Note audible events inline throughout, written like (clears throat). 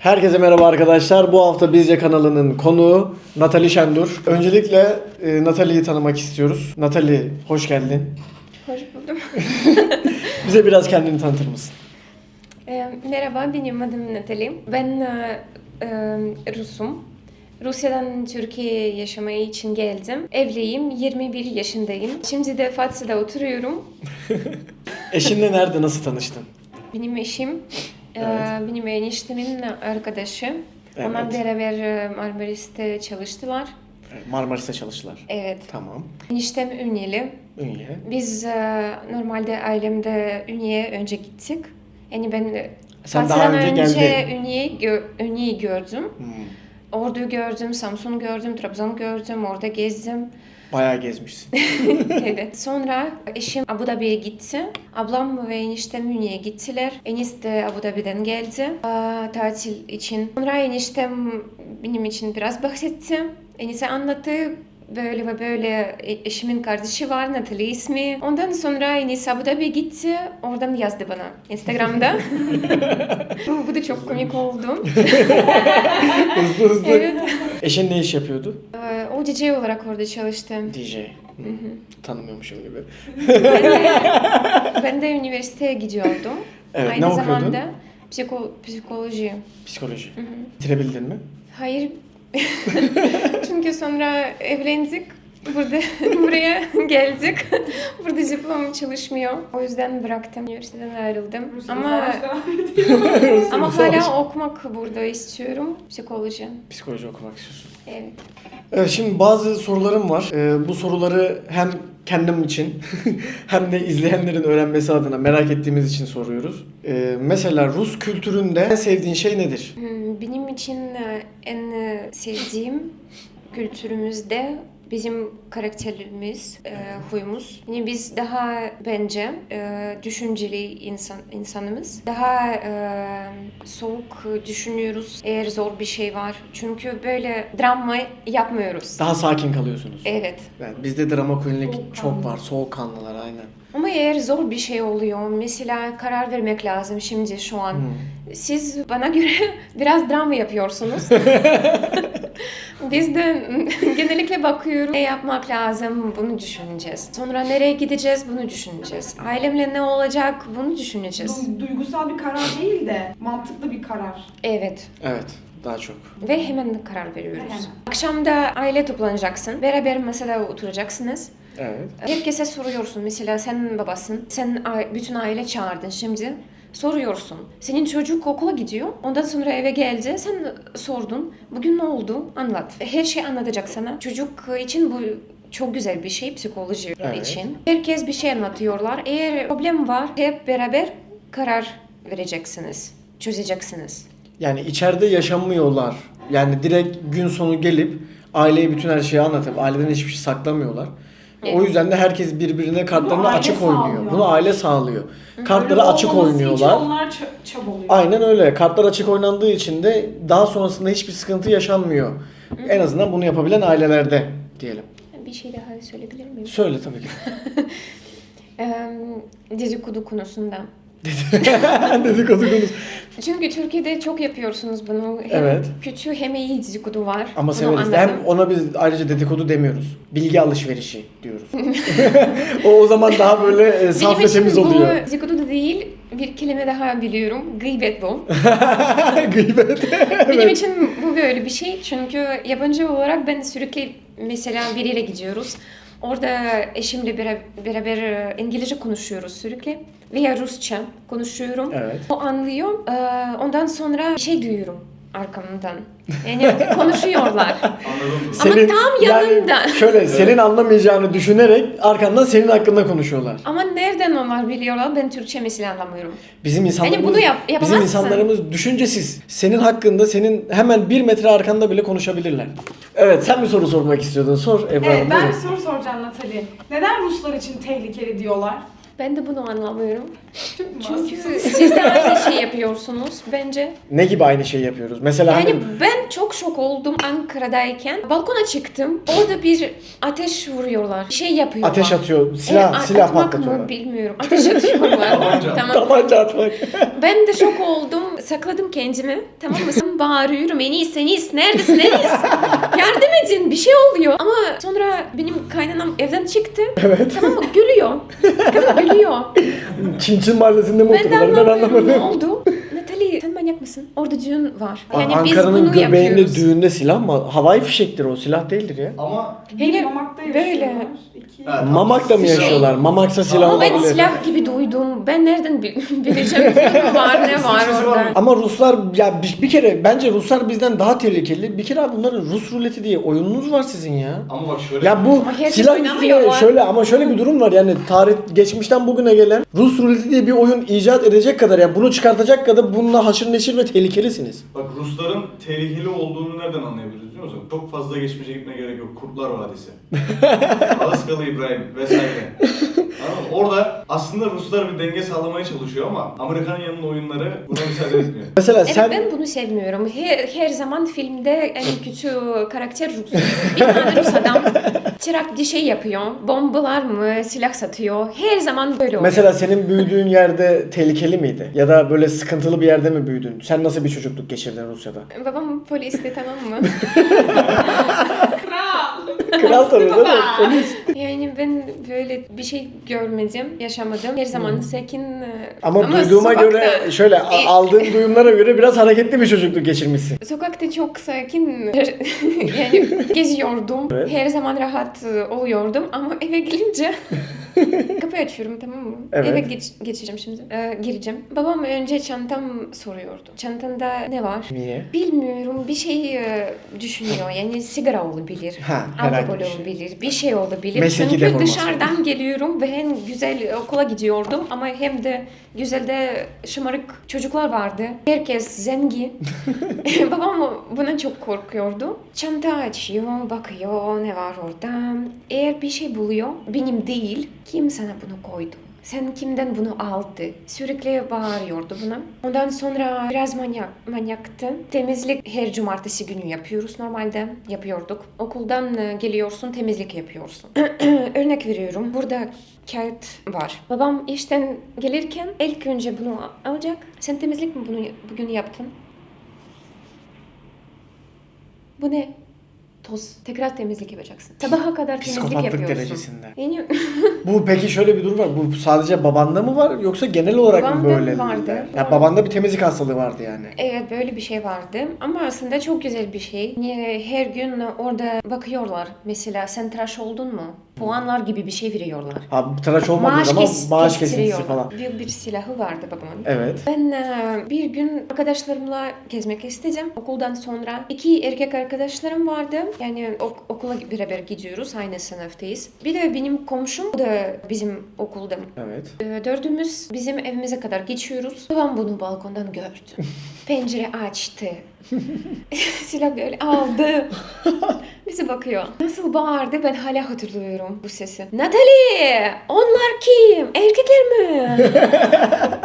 Herkese merhaba arkadaşlar. Bu hafta Bizce kanalının konuğu Natali Şendur. Öncelikle e, Natali'yi tanımak istiyoruz. Natali hoş geldin. Hoş buldum. (laughs) Bize biraz kendini tanıtır mısın? Ee, merhaba, benim adım Natali. Ben e, e, Rusum. Rusya'dan Türkiye'ye yaşamaya için geldim. Evliyim, 21 yaşındayım. Şimdi de Fatsa'da oturuyorum. (laughs) Eşinle nerede, nasıl tanıştın? Benim eşim, Evet. benim eniştemin arkadaşı. Evet. Onlar beraber e, Marmaris'te çalıştılar. Marmaris'te çalıştılar. Evet. Tamam. Eniştem Ünye'li. Ünye. Biz e, normalde ailemde Ünye'ye önce gittik. Yani ben Sen daha önce geldin. Ünye'yi gö- Ünye'yi gördüm. Hmm, Ordu'yu gördüm, Samsun'u gördüm, Trabzon'u gördüm, orada gezdim. Bayağı gezmişsin. (laughs) evet. Sonra eşim Abu Dhabi'ye gitti. Ablam ve eniştem Ünye'ye gittiler. Enis de Abu Dhabi'den geldi aa, tatil için. Sonra eniştem benim için biraz bahsetti. Enis'e anlattı. Böyle ve böyle e- eşimin kardeşi var Natalie ismi. Ondan sonra Enis Abu Dhabi'ye gitti. Oradan yazdı bana Instagram'da. (laughs) Bu da çok komik oldu. (laughs) hızlı hızlı. evet. Eşin ne iş yapıyordu? Ee, O DJ olarak orada çalıştım. DJ. Tanımıyormuşum gibi. Ben de üniversiteye gidiyordum. Evet, Aynı ne okuyordun? zamanda psiko- psikoloji. Psikoloji. Bitirebildin mi? Hayır. (laughs) Çünkü sonra evlendik. Burada (laughs) buraya geldik. Burada diplomam çalışmıyor. O yüzden bıraktım. Üniversiteden ayrıldım. Ama (laughs) ama hala okumak burada istiyorum. Psikoloji. Psikoloji okumak istiyorsun. Evet. Evet, şimdi bazı sorularım var. Ee, bu soruları hem kendim için (laughs) hem de izleyenlerin öğrenmesi adına merak ettiğimiz için soruyoruz. Ee, mesela Rus kültüründe en sevdiğin şey nedir? Hmm, Benim için e, en e, sevdiğim kültürümüzde bizim karakterimiz, e, huyumuz. Yani biz daha bence e, düşünceli insan insanımız. Daha e, soğuk düşünüyoruz eğer zor bir şey var. Çünkü böyle drama yapmıyoruz. Daha sakin kalıyorsunuz. Evet. Yani bizde drama queenlik çok var. Soğukkanlılar aynen. Ama eğer zor bir şey oluyor, mesela karar vermek lazım şimdi şu an. Hmm. Siz bana göre (laughs) biraz drama yapıyorsunuz. (laughs) Biz de (laughs) genellikle bakıyoruz. Ne yapmak lazım bunu düşüneceğiz. Sonra nereye gideceğiz bunu düşüneceğiz. Ailemle ne olacak bunu düşüneceğiz. Du- duygusal bir karar değil de mantıklı bir karar. Evet. Evet. Daha çok. Ve hemen karar veriyoruz. Hemen. Akşamda aile toplanacaksın. Beraber masada oturacaksınız. Evet. Herkese soruyorsun. Mesela sen babasın. Sen bütün aile çağırdın şimdi. Soruyorsun. Senin çocuk okula gidiyor. Ondan sonra eve geldi. Sen sordun. Bugün ne oldu? Anlat. Her şeyi anlatacak sana. Çocuk için bu çok güzel bir şey psikoloji Evet. için. Herkes bir şey anlatıyorlar. Eğer problem var hep beraber karar vereceksiniz. Çözeceksiniz. Yani içeride yaşamıyorlar. Yani direkt gün sonu gelip aileye bütün her şeyi anlatıp aileden hiçbir şey saklamıyorlar. O Evet. yüzden de herkes birbirine kartlarını aile açık oynuyor. sağlıyor. Bunu aile sağlıyor. Kartları Öyle açık olmaması oynuyorlar. Için onlar çabalıyor. Aynen öyle. Kartlar açık oynandığı için de daha sonrasında hiçbir sıkıntı yaşanmıyor. En azından bunu yapabilen ailelerde diyelim. Bir şey daha söyleyebilir miyim? Söyle tabii ki. (laughs) Ee, dedikodu konusunda. (laughs) Dedikodu konusu. Çünkü Türkiye'de çok yapıyorsunuz bunu. Hem Evet. kötü hem iyi dedikodu var. Ama Bunu severiz. anladım. Hem ona biz ayrıca dedikodu demiyoruz. Bilgi alışverişi diyoruz. (laughs) o o zaman daha böyle e, saf Benim bu oluyor. dedikodu da değil, bir kelime daha biliyorum. Gıybet bu. (laughs) Gıybet. Benim için bu böyle bir şey. Çünkü yabancı olarak ben sürekli mesela biriyle gidiyoruz. Orada eşimle beraber, beraber e, İngilizce konuşuyoruz sürekli. Veya Rusça konuşuyorum. Evet. O anlıyor. Ee, Ondan sonra bir şey duyuyorum arkamdan. Yani (laughs) konuşuyorlar. Ama tam yanında. Yani şöyle senin anlamayacağını düşünerek arkandan senin hakkında konuşuyorlar. Ama nereden onlar biliyorlar? Ben Türkçe mesela anlamıyorum. Bizim insanlarımız bunu yap- bizim insanlarımız düşüncesiz. Senin hakkında senin hemen bir metre arkanda bile konuşabilirler. Evet sen bir soru sormak istiyordun. Sor Ebru Evet ben bir soru soracağım Natali. Neden Ruslar için tehlikeli diyorlar? Ben de bunu anlamıyorum. Çünkü siz de aynı şey yapıyorsunuz bence. Ne gibi aynı şeyi yapıyoruz? Mesela Yani hani ben çok şok oldum Ankara'dayken. Balkona çıktım. Orada bir ateş vuruyorlar. Bir şey yapıyorlar. ateş atıyor, silah, Evet, silah atmak patlatıyorlar. mı bilmiyorum. Ateş atıyorlar. tamam. Tabanca atmak. Ben de şok oldum. Sakladım kendimi. Tamam mı? Sen bağırıyorum Enis Enis neredesin Enis? Yardım edin bir şey oluyor. Ama sonra benim kaynanam evden çıktı. Evet. Tamam mı? Gülüyor. Kadın gülüyor. Çin Çin mahallesinde mi Ben de oturuyorlar ben anlamıyorum ne anlamadım. oldu. Natali sen manyak mısın? Orada düğün var. Aa, Yani biz Ankara'nın bunu göbeğinde yapıyoruz. düğünde silah mı? Havai fişektir o silah değildir ya. Ama Bir Hele Mamak'ta böyle. yaşıyorlar. İki. Ha, tamam. Mamak'ta mı Şey- yaşıyorlar? Mamaksa silah Ama ben olabilir. silah gibi duydum. Ben nereden bil- (laughs) bileceğim (laughs) var ne var var orada. Ama Ruslar ya bir, bir kere bence Ruslar bizden daha tehlikeli. Bir kere abi bunların Rus ruleti diye oyununuz var sizin ya. ama bak şöyle Ya bu Ama herkes silah üstüne şöyle ama şöyle bir durum var yani tarih geçmişten bugüne gelen Rus ruleti diye bir oyun icat edecek kadar yani bunu çıkartacak kadar bununla haşır neşir ve tehlikelisiniz. Bak Rusların tehlikeli olduğunu nereden anlayabiliriz biliyor musun? Çok fazla geçmişe gitmeye gerek yok. Kurtlar Vadisi. (laughs) Alaskalı İbrahim vesaire. Anladın mı? Orada aslında Ruslar bir denge sağlamaya çalışıyor ama Amerikan yanının oyunları buna müsaade etmiyor. (laughs) Mesela Evet sen ben bunu sevmiyorum. Her, her zaman filmde en kötü karakter Rus. Bir tane Rus adam çırak bir şey yapıyor. Bombalar mı, silah satıyor. Her zaman böyle oluyor. mesela senin büyüdüğün yerde tehlikeli miydi? Ya da böyle sıkıntılı bir yerde mi büyüdün? Sen nasıl bir çocukluk geçirdin Rusya'da? Babam polisti tamam mı? (laughs) Kral. Polis. (laughs) Yani ben böyle bir şey görmedim, yaşamadım. Her zaman sakin. e, Ama, duyduğuma sokakta- göre (laughs) şöyle E- aldığım (laughs) duyumlara göre biraz hareketli bir çocukluk geçirmişsin. Sokakta çok sakin yani geziyordum. Evet. Her zaman rahat e, oluyordum ama eve gelince kapı açıyorum tamam mı? Evet. Eve geç, geçeceğim şimdi. Ee, gireceğim. Babam önce çantam soruyordu. Çantanda ne var? Niye? Bilmiyorum bir şey düşünüyor. Yani sigara olabilir. Ha, herhangi alkol şey. olabilir. Bir şey olabilir. Mesleki Çünkü deformasyon. dışarıdan geliyorum ve en güzel okula gidiyordum ama hem de güzel de şımarık çocuklar vardı. Herkes zengin. (laughs) (laughs) Babam bundan çok korkuyordu. Çanta açıyor, bakıyor ne var orada. Eğer bir şey buluyor, benim değil, kim sana bunu koydu? Sen kimden bunu aldı? Sürekli bağırıyordu buna. Ondan sonra biraz manyak, manyaktı. Temizlik her cumartesi günü yapıyoruz normalde. Yapıyorduk. Okuldan e, geliyorsun temizlik yapıyorsun. (clears throat) Örnek veriyorum. Burada kağıt var. Babam işten gelirken ilk önce bunu alacak. Sen temizlik mi bunu bugün yaptın? Bu ne? Toz. Tekrar temizlik yapacaksın. Sabaha kadar temizlik Psikopatlık yapıyorsun. derecesinde. Yani Bu peki şöyle bir durum var. Bu sadece babanda mı var yoksa genel olarak mı Babamda böyle? vardı. Ya babanda bir temizlik hastalığı vardı yani. Evet böyle bir şey vardı ama aslında çok güzel bir şey. Niye her gün orada bakıyorlar. Mesela sen tıraş oldun mu? Puanlar gibi bir şey veriyorlar. Abi tıraş olmadığı Maaş, zaman kes, maaş kesintisi falan. Büyük bir silahı vardı babamın. Evet. Ben e, bir gün arkadaşlarımla gezmek istedim. Okuldan sonra iki erkek arkadaşlarım vardı. Yani ok- okula beraber gidiyoruz. Aynı sınıftayız. Bir de benim komşum o da bizim okulda. Evet. E, Dördümüz bizim evimize kadar geçiyoruz. Babam bunu balkondan gördü. (laughs) Pencere açtı. (laughs) Silah böyle aldı. (laughs) Bize bakıyor. Nasıl bağırdı ben hala hatırlıyorum bu sesi. Natalie! Onlar kim? Erkekler mi? (laughs)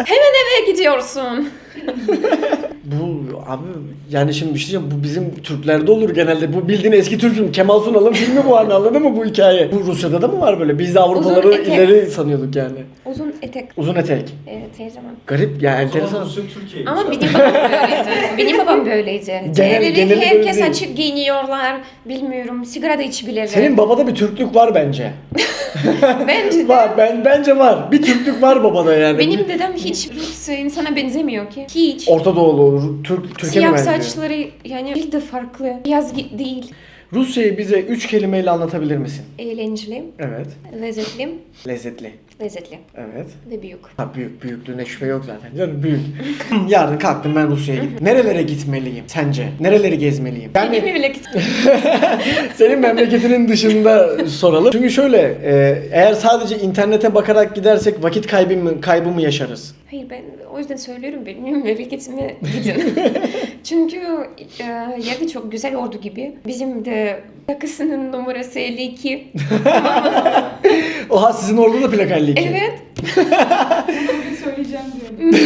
Hemen eve gidiyorsun. (laughs) Bu abi yani şimdi bir şey diyeceğim bu bizim Türklerde olur genelde. Bu bildiğin eski Türk filmi. Kemal Sunal'ın filmi bu hani anladın mı bu hikaye? Bu Rusya'da da mı var böyle? Biz de Avrupaları ileri sanıyorduk yani. Uzun etek. Uzun etek. Evet her zaman. Garip ya enteresan. Rusya Türkiye'ymiş Ama benim babam böyleydi. (laughs) Benim babam böyleydi. Genel- böyle herkes değil. açık giyiniyorlar. Bilmiyorum. Sigara da içbilirler. Senin babada bir Türklük var bence. (laughs) Bence de. Var ben bence var. Bir Türklük var babada yani. Benim dedem hiç Rus insana benzemiyor ki. Hiç. Orta Doğulu. Türk Türkiye Siyah saçları yani bir de farklı. Gi- değil. Rusya'yı bize üç kelimeyle anlatabilir misin? Eğlenceli, Evet. lezzetli, Lezzetli. Lezzetli Evet. ve büyük. Ha büyük büyüklüğüne şüphe yok zaten canım büyük. (laughs) Yarın kalktım ben Rusya'ya gittim. Nerelere gitmeliyim sence? Nereleri gezmeliyim? Benim Yani memleket. (laughs) senin memleketinin dışında soralım. Çünkü şöyle e, eğer sadece internete bakarak gidersek vakit kaybı mı, kaybı mı yaşarız? Hayır ben o yüzden söylüyorum benim memleketime gidin. (laughs) Çünkü e, yerde çok güzel ordu gibi. Bizim de takısının numarası 52. Oha sizin orada da plak 52. evet. (laughs) Bugün söyleyeceğim diyordum.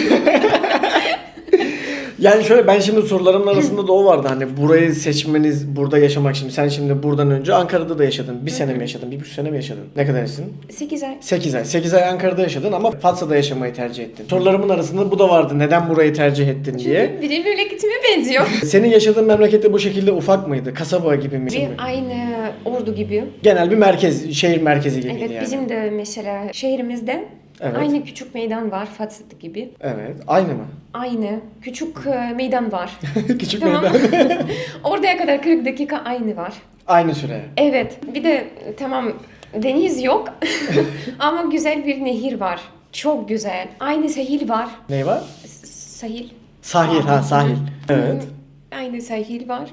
Yani şöyle ben şimdi sorularımın arasında da o vardı hani burayı seçmeniz, burada yaşamak şimdi. Sen şimdi buradan önce Ankara'da da yaşadın. Bir sene mi yaşadın? Bir buçuk sene mi yaşadın? Ne kadar yaşadın? 8 ay. 8 ay. 8 ay Ankara'da yaşadın ama Fatsa'da yaşamayı tercih ettin. Sorularımın arasında bu da vardı. Neden burayı tercih ettin diye. Benim memleketime benziyor. (laughs) Senin yaşadığın memlekette bu şekilde ufak mıydı? Kasaba gibi mi? Bir aynı ordu gibi. Genel bir merkez, şehir merkezi gibiydi Evet yani. bizim de mesela şehrimizde Evet. aynı küçük meydan var Fatih gibi. Evet. Aynı mı? Aynı küçük e, meydan var. (laughs) Küçük tamam. meydan. (laughs) Oraya kadar 40 dakika aynı var. Aynı süre. Evet bir de tamam deniz yok (laughs) ama güzel bir nehir var. Çok güzel. Aynı sahil var. Ne var? S- Sahil. Sahil ha sahil. Evet. Aynı sahil var.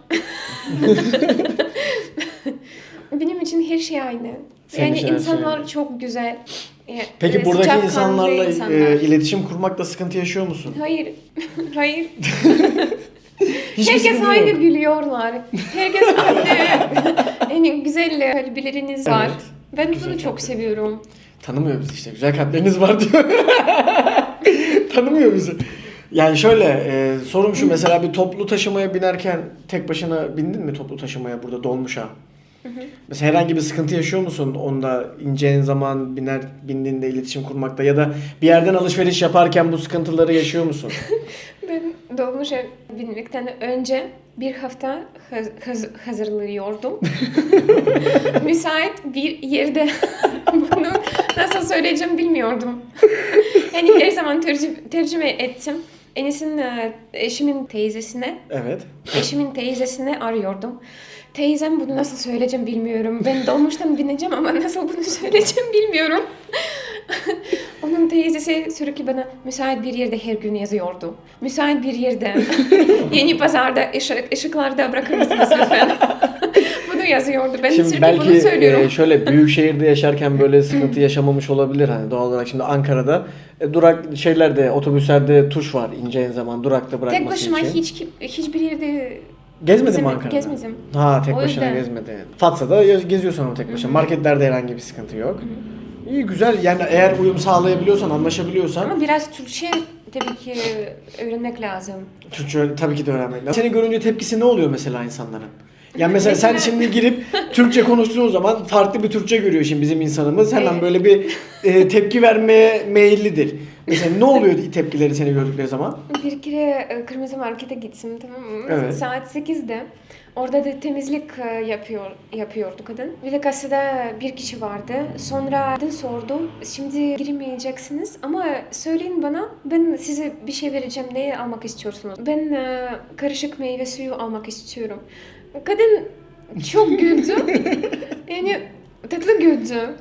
Benim için her şey aynı. Senin yani için her şey insanlar aynı. çok güzel. E, Peki e, buradaki sıcakkanlı insanlarla insanlar. e, iletişim kurmakta sıkıntı yaşıyor musun? Hayır. (laughs) Hayır. (laughs) Hiçbir Herkes sıkıntı aynı yok. gülüyorlar. Herkes (laughs) aynı. yani güzel kalpleriniz var. Evet. Ben Güzel bunu çok kalpler. seviyorum. Tanımıyor bizi işte. Güzel kalpleriniz var diyor. Tanımıyor bizi. Yani şöyle e, sorum şu mesela bir toplu taşımaya binerken tek başına bindin mi toplu taşımaya burada dolmuşa? Mesela herhangi bir sıkıntı yaşıyor musun onda ineceğin zaman biner bindiğinde iletişim kurmakta ya da bir yerden alışveriş yaparken bu sıkıntıları yaşıyor musun? (laughs) Ben dolmuşa binmekten önce bir hafta haz- haz- hazırlıyordum. (laughs) Müsait bir yerde (laughs) bunu nasıl söyleyeceğim bilmiyordum. yani her zaman tercü- tercüme ettim. Enis'in eşimin teyzesine, Evet. eşimin teyzesine arıyordum. Teyzem bunu nasıl söyleyeceğim bilmiyorum. Ben dolmuştan bineceğim ama nasıl bunu söyleyeceğim bilmiyorum. Onun teyzesi sürekli bana müsait bir yerde her gün yazıyordu. Müsait bir yerde. Yeni pazarda ışık, ışıklarda bırakır mısınız lütfen? bunu yazıyordu. Ben Şimdi sürekli belki bunu söylüyorum. e, şöyle büyük şehirde yaşarken böyle sıkıntı yaşamamış olabilir hani doğal olarak şimdi Ankara'da e, durak şeylerde otobüslerde tuş var ineceğin zaman durakta bırakması Tek başıma için. hiç hiçbir yerde Gezmedin mi Ankara'da? gezmedim. Ha tek O başına yüzden. gezmedin. Fatsa'da geziyorsun ama tek başına. Marketlerde herhangi bir sıkıntı yok. İyi güzel yani eğer uyum sağlayabiliyorsan, anlaşabiliyorsan Ama biraz Türkçe tabii ki öğrenmek lazım. Türkçe tabii ki de öğrenmek lazım. Seni görünce tepkisi ne oluyor mesela insanların? Yani mesela sen Mesela- şimdi girip Türkçe konuştuğun zaman farklı bir Türkçe görüyor şimdi bizim insanımız. Hemen Evet. böyle bir e, tepki vermeye meyillidir. Mesela ne oluyor tepkileri seni gördükleri zaman? Bir kere e, kırmızı markete gittim tamam mı? Evet. Saat 8'de. Orada da temizlik e, yapıyor yapıyordu kadın. Bir de kasada bir kişi vardı. Sonra kadın sordu. Şimdi girmeyeceksiniz ama söyleyin bana. Ben size bir şey vereceğim. Ne almak istiyorsunuz? Ben e, karışık meyve suyu almak istiyorum. Kadın çok güldü. (laughs) yani tatlı güldü.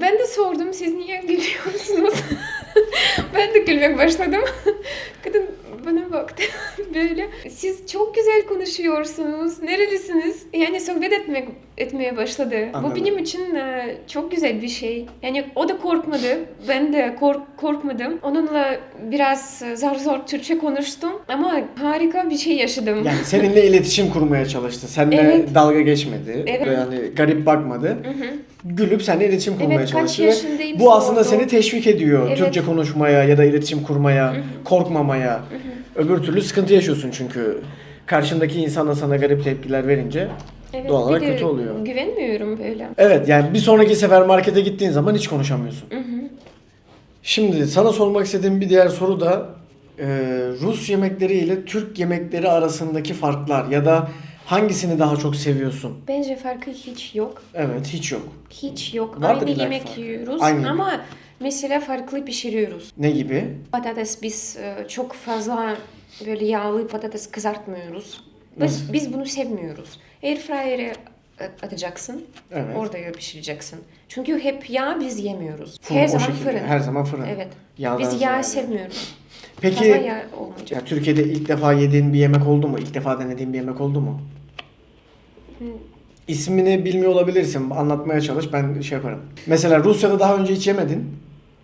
Ben de sordum siz niye gülüyorsunuz? (laughs) (laughs) ben de gülmek başladım. (laughs) Kadın bana baktı (laughs) böyle. Siz çok güzel konuşuyorsunuz. Nerelisiniz? Yani sohbet etmek etmeye başladı. Anladım. Bu benim için e, çok güzel bir şey. Yani o da korkmadı. Ben de kork korkmadım. Onunla biraz zar zor Türkçe konuştum ama harika bir şey yaşadım. Yani seninle iletişim kurmaya çalıştı. Seninle Evet. dalga geçmedi. Evet. Yani garip bakmadı. Hı hı. Gülüp seninle iletişim kurmaya Evet, kaç çalıştı. yaşındayım Bu aslında sordu. seni teşvik ediyor. Evet. Türkçe konuşmaya ya da iletişim kurmaya, korkmamaya. Öbür türlü sıkıntı yaşıyorsun çünkü. Karşındaki insan da sana garip tepkiler verince Evet, Doğal olarak bir de kötü oluyor. Güvenmiyorum böyle. Evet yani bir sonraki sefer markete gittiğin zaman hiç konuşamıyorsun. Hı hı. Şimdi sana sormak istediğim bir diğer soru da e, Rus yemekleri ile Türk yemekleri arasındaki farklar ya da hangisini daha çok seviyorsun? Bence farkı hiç yok. Evet hiç yok. Hiç yok. Vardır Aynı yemek fark. yiyoruz Aynı yemek. ama mesela farklı pişiriyoruz. Ne gibi? Patates biz e, çok fazla böyle yağlı patates kızartmıyoruz. Biz, biz bunu sevmiyoruz. Airfryer'e at- atacaksın. Evet. Orada ya pişireceksin. Çünkü hep yağ biz yemiyoruz. Fırın, Her zaman şekilde. fırın. Her zaman fırın. Evet. Yağdan biz yağ sevmiyoruz. Peki yağ ya Türkiye'de ilk defa yediğin bir yemek oldu mu? İlk defa denediğin bir yemek oldu mu? İsmini bilmiyor olabilirsin. Anlatmaya çalış. Ben şey yaparım. Mesela Rusya'da daha önce hiç yemedin.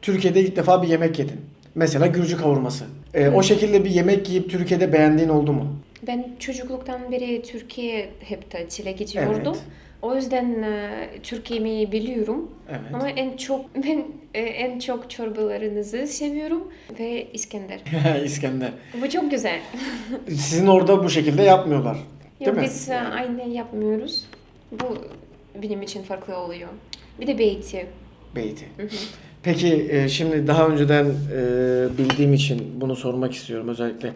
Türkiye'de ilk defa bir yemek yedin. Mesela Gürcü kavurması. Ee, o şekilde bir yemek yiyip Türkiye'de beğendiğin oldu mu? Ben çocukluktan beri Türkiye hep tatile gidiyordum. Evet. O yüzden e, Türkiye'yi biliyorum. Evet. Ama en çok (laughs) ben e, en çok çorbalarınızı seviyorum ve İskender. (laughs) İskender. Bu çok güzel. Sizin orada bu şekilde yapmıyorlar. Değil Yok mi? biz e, aynı yapmıyoruz. Bu benim için farklı oluyor. Bir de beyti. Beyti. Peki e, şimdi daha önceden e, bildiğim için bunu sormak istiyorum özellikle.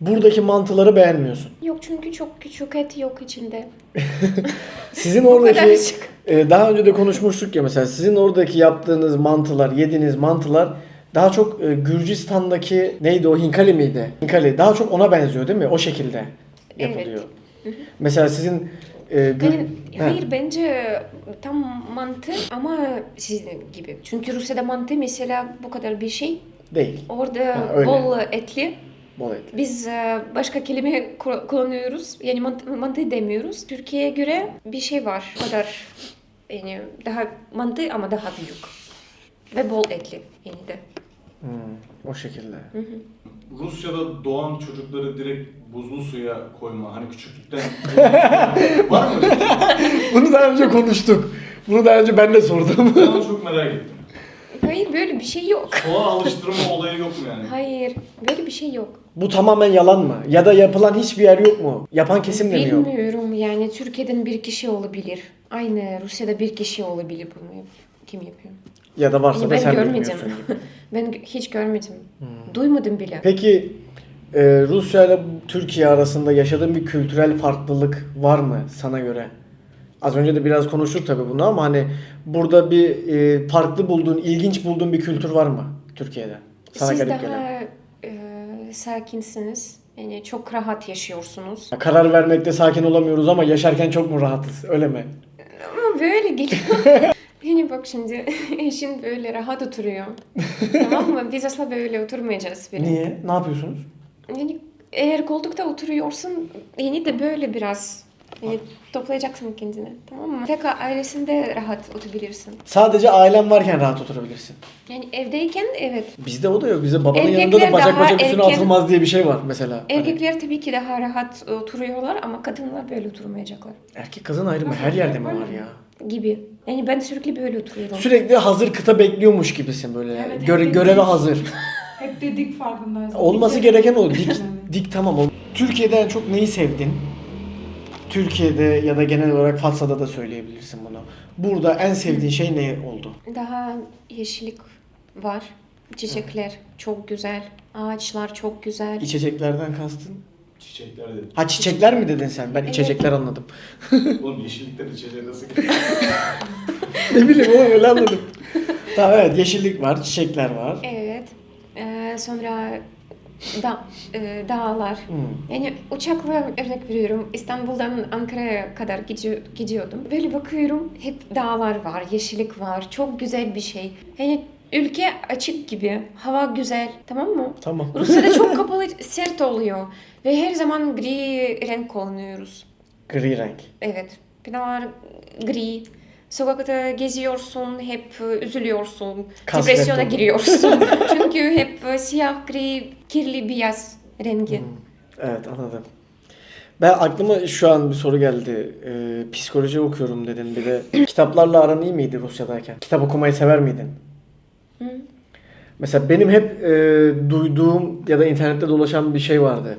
Buradaki mantıları beğenmiyorsun. Yok çünkü çok küçük et yok içinde. (laughs) Sizin oradaki (laughs) kadarcık. e, daha önce de konuşmuştuk ya mesela sizin oradaki yaptığınız mantılar, yediğiniz mantılar daha çok e, Gürcistan'daki neydi o Hinkali miydi? Hinkali daha çok ona benziyor değil mi? O şekilde yapılıyor. Mesela sizin e, Gür- Yani, He. hayır bence tam mantı ama sizin gibi. Çünkü Rusya'da mantı mesela bu kadar bir şey. değil. Orada Ha, öyle. bol etli. Bol etli. Biz e, başka kelime ku- kullanıyoruz. Yani mantı, mantı demiyoruz. Türkiye'ye göre bir şey var. O kadar yani daha mantı ama daha büyük. Ve bol etli yani de. Hmm, o şekilde. Rusya'da doğan çocukları direkt buzlu suya koyma. Hani küçüklükten (laughs) var mı? şey? Bunu daha önce konuştuk. Bunu daha önce ben de sordum. Ben onu çok merak ettim. Hayır böyle bir şey yok. Soğuğa alıştırma olayı yok mu yani? Hayır böyle bir şey yok. Bu tamamen yalan mı? Ya da yapılan hiçbir yer yok mu? Yapan kesim de mi yok? Bilmiyorum yani Türkiye'den bir kişi olabilir. Aynı Rusya'da bir kişi olabilir bunu kim yapıyor? Ya da varsa Yani da ben sen görmedim. bilmiyorsun gibi. (laughs) Ben gö- hiç görmedim. Hmm. Duymadım bile. Peki e, Rusya ile Türkiye arasında yaşadığın bir kültürel farklılık var mı sana göre? Az önce de biraz konuştuk tabii bunu ama hani burada bir e, farklı bulduğun, ilginç bulduğun bir kültür var mı Türkiye'de? Sana Siz garip daha gelen. e, sakinsiniz. Yani çok rahat yaşıyorsunuz. Karar vermekte sakin olamıyoruz ama yaşarken çok mu rahatız? Öyle mi? Ama böyle geliyor. (laughs) yani bak şimdi (laughs) eşin böyle rahat oturuyor. tamam mı? Biz asla böyle oturmayacağız. Bile. Niye? Ne yapıyorsunuz? Yani eğer koltukta oturuyorsun yeni de böyle biraz yani toplayacaksın kendini. Tamam mı? Tek ailesinde rahat oturabilirsin. Sadece ailen varken rahat oturabilirsin. Yani evdeyken evet. Bizde o da yok. Bizde babanın Erkekler yanında da bacak daha bacak üstüne erken- atılmaz diye bir şey var mesela. Hani Erkekler tabii ki daha rahat oturuyorlar ama kadınlar böyle oturmayacaklar. erkek kızın ayrımı her yerde mi var ya? Gibi. Yani ben sürekli böyle oturuyorum. Sürekli hazır kıta bekliyormuş gibisin böyle. Evet, Göre, göreve hazır. (laughs) Hep dedik farkındayız. Olması gereken o. Dik, dik tamam. o. Türkiye'de en çok neyi sevdin? Türkiye'de ya da genel olarak Fatsa'da da söyleyebilirsin bunu. Burada en sevdiğin şey ne oldu? Daha yeşillik var. Çiçekler çok güzel. Ağaçlar çok güzel. İçeceklerden kastın? Çiçekler dedim. Ha çiçekler mi dedin sen? Ben Evet. içecekler anladım. (laughs) Oğlum yeşillikten içeceğe nasıl (laughs) ne bileyim oğlum öyle anladım. tamam evet yeşillik var, çiçekler var. Evet. Ee, sonra da, e, dağlar. Hmm. Yani uçakla örnek veriyorum. İstanbul'dan Ankara'ya kadar gidiyor, gidiyordum. Böyle bakıyorum hep dağlar var, yeşillik var. Çok güzel bir şey. Yani ülke açık gibi. Hava güzel. Tamam mı? Tamam. Rusya'da (laughs) çok kapalı, sert oluyor. Ve her zaman gri renk kullanıyoruz. Gri renk. Evet. Binalar gri. Sokakta geziyorsun, hep e, üzülüyorsun. Kasvetli Depresyona olur. giriyorsun. (laughs) Çünkü hep e, siyah, gri, kirli, beyaz rengi. Hmm. Evet anladım. Ben aklıma şu an bir soru geldi. Ee, psikoloji okuyorum dedin bir de. (coughs) Kitaplarla aran iyi miydi Rusya'dayken? Kitap okumayı sever miydin? Hı. Mesela benim hep e, duyduğum ya da internette dolaşan bir şey vardı.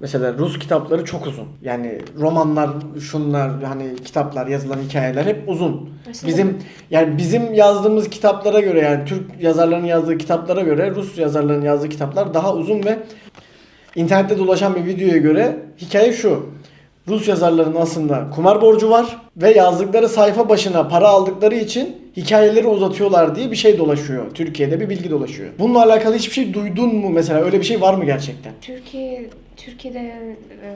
Mesela Rus kitapları çok uzun. Yani romanlar, şunlar hani kitaplar, yazılan hikayeler hep uzun. Mesela- Bizim yani bizim yazdığımız kitaplara göre yani Türk yazarların yazdığı kitaplara göre Rus yazarların yazdığı kitaplar daha uzun ve internette dolaşan bir videoya göre hikaye şu. Rus yazarların aslında kumar borcu var ve yazdıkları sayfa başına para aldıkları için hikayeleri uzatıyorlar diye bir şey dolaşıyor. Türkiye'de bir bilgi dolaşıyor. Bununla alakalı hiçbir şey duydun mu mesela? Öyle bir şey var mı gerçekten? Türkiye, Türkiye'de e,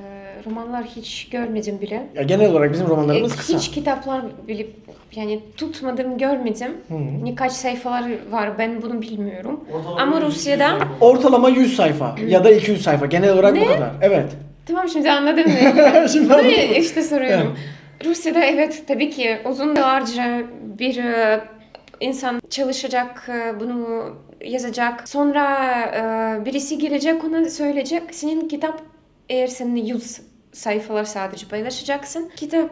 romanlar hiç görmedim bile. Ya genel olarak bizim romanlarımız E, kısa. Hiç kitaplar bilip yani tutmadım, görmedim. Hı hı. Ne kaç sayfalar var ben bunu bilmiyorum. Ortalama Ama yüz- Rusya'da- yüz. Ortalama 100 sayfa ya da 200 sayfa. Genel olarak bu kadar. Evet. Tamam şimdi anladım. (laughs) Şimdi mı? işte soruyorum. Rusya'da evet tabii ki uzun yıllarca bir e, insan çalışacak, e, bunu yazacak. Sonra e, birisi gelecek ona söyleyecek. Senin kitap eğer senin 100 sayfalar sadece paylaşacaksın. Kitap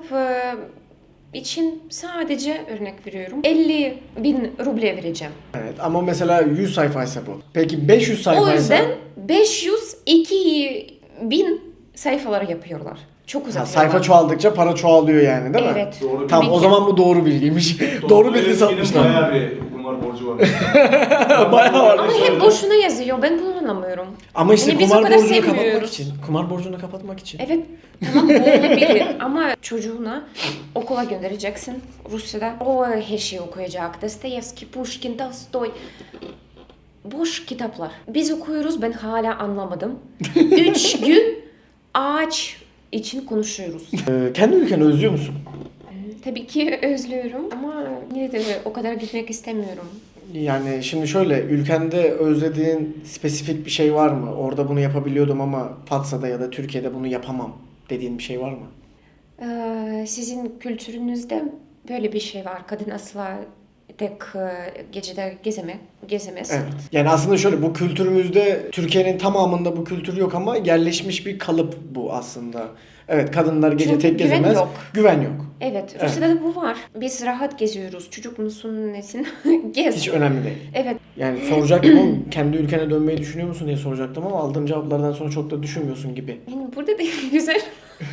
için sadece örnek veriyorum 50 bin ruble vereceğim. Evet ama mesela 100 sayfaysa bu. Peki 500 sayfaysa O yüzden 502 bin sayfalar yapıyorlar. Çok Ha, uzatıyorlar. sayfa çoğaldıkça para çoğalıyor yani değil mi? Evet. Doğru. Tamam o zaman bu doğru bilgiymiş. doğru (laughs) bilgi Dostoyevski'nin satmışlar. Bayağı bir kumar borcu var. (laughs) Bayağı var. Ama hep boşuna yazıyor. Ben bunu anlamıyorum. Ama işte Yani kumar borcunu kapatmak sevmiyoruz. için. Kumar borcunu kapatmak için. Evet tamam bu olabilir (laughs) ama çocuğuna okula göndereceksin Rusya'da. O her şeyi okuyacak. Dostoyevski, Pushkin, Tolstoy. Boş kitaplar. Biz okuyoruz ben hala anlamadım. Üç gün ağaç için konuşuyoruz. (laughs) Ee, kendi ülkeni özlüyor musun? Tabii ki özlüyorum ama yine de o kadar gitmek istemiyorum. Yani şimdi şöyle ülkende özlediğin spesifik bir şey var mı? Orada bunu yapabiliyordum ama Fatsa'da ya da Türkiye'de bunu yapamam dediğin bir şey var mı? Ee, sizin kültürünüzde böyle bir şey var. Kadın asla tek e, gecede gezeme, gezemez. Evet. Yani aslında şöyle bu kültürümüzde Türkiye'nin tamamında bu kültür yok ama yerleşmiş bir kalıp bu aslında. Evet kadınlar gece Çünkü tek güven gezemez. yok. Güven yok. Evet, Evet. Rusya'da da bu var. Biz rahat geziyoruz. Çocuk musun, nesin? (laughs) Gez. Hiç önemli değil. Evet, Yani soracaktım ama kendi ülkene dönmeyi düşünüyor musun diye soracaktım ama aldığım cevaplardan sonra çok da düşünmüyorsun gibi. yani burada da (laughs) güzel. (laughs)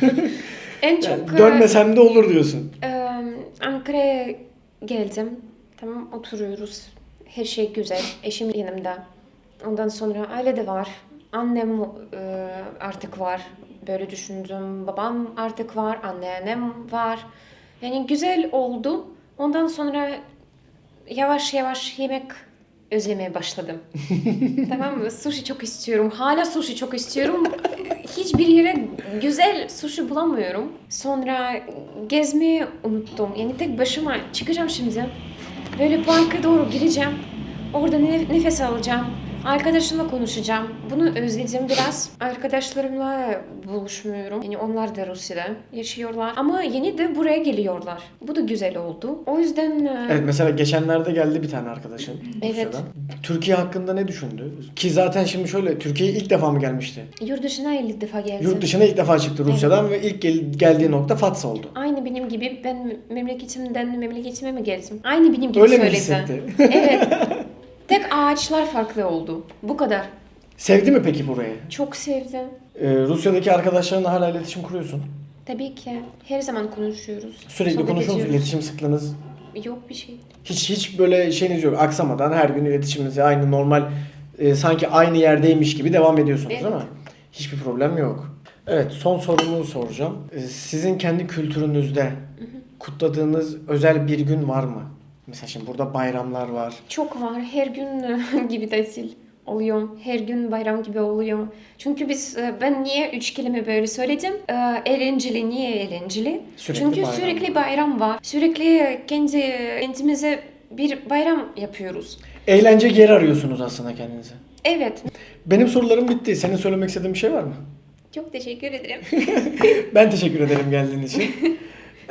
en Yani çok... e, dönmesem de olur diyorsun. Ankara'ya geldim. Tamam, oturuyoruz. Her şey güzel. Eşim yanımda. Ondan sonra aile de var. Annem e, artık var. Böyle düşündüm. Babam artık var. Anneannem var. Yani güzel oldu. Ondan sonra yavaş yavaş yemek özlemeye başladım. (laughs) tamam mı? Sushi çok istiyorum. Hala sushi çok istiyorum. Hiçbir yere güzel sushi bulamıyorum. Sonra gezmeyi unuttum. Yani tek başıma çıkacağım şimdi. Böyle parka doğru gideceğim. Orada ne- nefes alacağım. Arkadaşımla konuşacağım. Bunu özledim biraz. Arkadaşlarımla buluşmuyorum. Yani onlar da Rusya'da yaşıyorlar. Ama yeni de buraya geliyorlar. Bu da güzel oldu. O yüzden e, Evet mesela geçenlerde geldi bir tane arkadaşın Evet. Rusya'dan. Türkiye hakkında ne düşündü? Ki zaten şimdi şöyle Türkiye'ye ilk defa mı gelmişti? yurt dışına 50 defa geldim. Yurt dışına ilk defa çıktı Rusya'dan ve ilk gel- geldiği nokta Fatsa oldu. Aynı benim gibi ben memleketimden memleketime mi geldim? Aynı benim gibi Öyle mi söyledi. hissetti? evet. (laughs) Tek ağaçlar farklı oldu. Bu kadar. Sevdi mi peki burayı? Çok sevdim. Ee, Rusya'daki arkadaşlarınla hala iletişim kuruyorsun. Tabii ki. Her zaman konuşuyoruz. Sürekli Sohbet konuşuyor musun? ediyoruz. İletişim sıklığınız Yok bir şey. hiç hiç böyle şeyiniz yok. Aksamadan her gün iletişiminize aynı normal e, sanki aynı yerdeymiş gibi devam ediyorsunuz Evet. değil mi? Hiçbir problem yok. Evet son sorumu soracağım. Ee, Sizin kendi kültürünüzde kutladığınız özel bir gün var mı? Mesela şimdi burada bayramlar var. Çok var. Her gün (laughs) gibi tatil oluyor. Her gün bayram gibi oluyor. Çünkü biz e, ben niye üç kelime böyle söyledim? Ee, Eğlenceli. Niye eğlenceli? Sürekli Çünkü bayram. sürekli bayram var. Sürekli kendi kendimize bir bayram yapıyoruz. Eğlence yer arıyorsunuz aslında kendinize. Evet. Benim sorularım bitti. Senin söylemek istediğin bir şey var mı? Çok teşekkür ederim. (laughs) Ben teşekkür ederim geldiğin için. (laughs)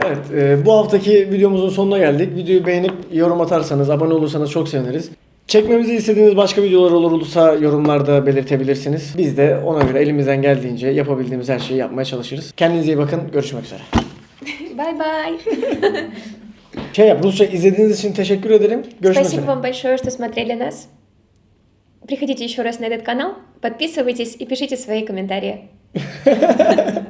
Evet, e, bu haftaki videomuzun sonuna geldik. Videoyu beğenip yorum atarsanız, abone olursanız çok seviniriz. Çekmemizi istediğiniz başka videolar olursa yorumlarda belirtebilirsiniz. Biz de ona göre elimizden geldiğince yapabildiğimiz her şeyi yapmaya çalışırız. Kendinize iyi bakın. Görüşmek üzere. (laughs) Bye bye. (laughs) Şey yap, Rusça izlediğiniz için teşekkür ederim. Görüşmek Спасибо üzere. вам большое, что смотрели нас. Приходите еще раз на этот канал, подписывайтесь и пишите свои комментарии. (laughs)